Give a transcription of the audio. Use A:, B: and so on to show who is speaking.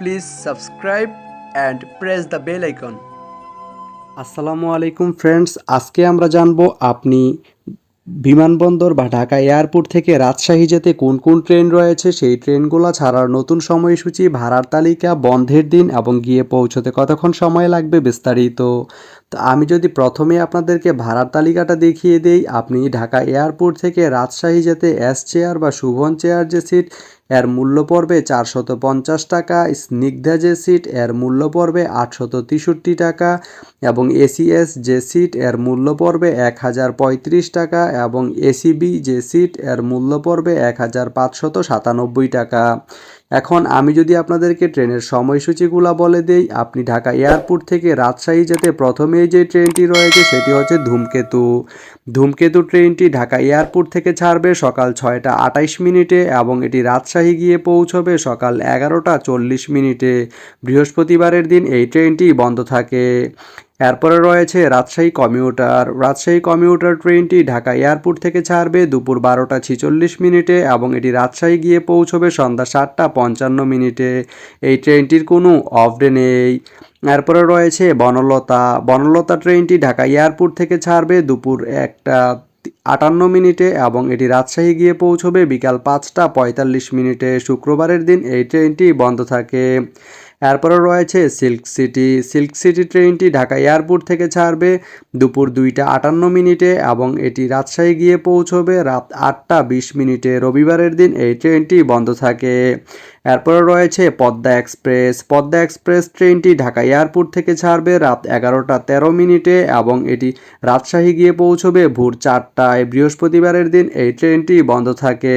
A: Please subscribe and press the bell icon
B: আসসালামু আলাইকুম friends আজকে আমরা জানব আপনি বিমানবন্দর বা ঢাকা এয়ারপোর্ট থেকে রাজশাহী যেতে কোন কোন ট্রেন রয়েছে, সেই ট্রেনগুলো ছাড়ার নতুন সময়সূচি, ভাড়ার তালিকা, বন্ধের দিন এবং গিয়ে পৌঁছতে কতক্ষণ সময় লাগবে বিস্তারিত তো আমি যদি প্রথমে আপনাদেরকে ভাড়ার তালিকাটা দেখিয়ে দেই, আপনি ঢাকা এয়ারপোর্ট থেকে রাজশাহী যেতে এস চেয়ার বা শুভন চেয়ার যে সিট এর মূল্য পড়বে চারশত পঞ্চাশ টাকা, স্নিগ্ধা যে সিট এর মূল্য পড়বে আটশত টাকা এবং এসিএস যে সিট এর মূল্য পড়বে এক হাজার পঁয়ত্রিশ টাকা এবং এসিবি যে সিট এর মূল্য পড়বে এক হাজার পাঁচশত সাতানব্বই টাকা। এখন আমি যদি আপনাদেরকে ট্রেনের সময়সূচিগুলো বলে দেই, আপনি ঢাকা এয়ারপোর্ট থেকে রাজশাহী যেতে প্রথমেই যে ট্রেনটি রয়েছে সেটি হচ্ছে ধূমকেতু। ধূমকেতু ট্রেনটি ঢাকা এয়ারপোর্ট থেকে ছাড়বে সকাল ছয়টা আটাইশ মিনিটে এবং এটি রাজশাহী গিয়ে পৌঁছবে সকাল এগারোটা চল্লিশ মিনিটে। বৃহস্পতিবারের দিন এই ট্রেনটি বন্ধ থাকে। এরপরে রয়েছে রাজশাহী কমিউটার। রাজশাহী কমিউটার ট্রেনটি ঢাকা এয়ারপোর্ট থেকে ছাড়বে দুপুর বারোটা ছিচল্লিশ মিনিটে এবং এটি রাজশাহী গিয়ে পৌঁছবে সন্ধ্যা সাতটা পঞ্চান্ন মিনিটে। এই ট্রেনটির কোনো অফ ডে নেই। এরপরে রয়েছে বনলতা। বনলতা ট্রেনটি ঢাকা এয়ারপোর্ট থেকে ছাড়বে দুপুর একটা আটান্ন মিনিটে এবং এটি রাজশাহী গিয়ে পৌঁছবে বিকাল পাঁচটা পঁয়তাল্লিশ মিনিটে। শুক্রবারের দিন এই ট্রেনটি বন্ধ থাকে। এরপরে রয়েছে সিল্ক সিটি। সিল্ক সিটি ট্রেনটি ঢাকা এয়ারপোর্ট থেকে ছাড়বে দুপুর দুইটা আটান্ন মিনিটে এবং এটি রাজশাহী গিয়ে পৌঁছবে রাত আটটা বিশ মিনিটে। রবিবারের দিন এই ট্রেনটি বন্ধ থাকে। এরপরে রয়েছে পদ্মা এক্সপ্রেস। পদ্মা এক্সপ্রেস ট্রেনটি ঢাকা এয়ারপোর্ট থেকে ছাড়বে রাত এগারোটা তেরো মিনিটে এবং এটি রাজশাহী গিয়ে পৌঁছবে ভোর চারটায়। বৃহস্পতিবারের দিন এই ট্রেনটি বন্ধ থাকে।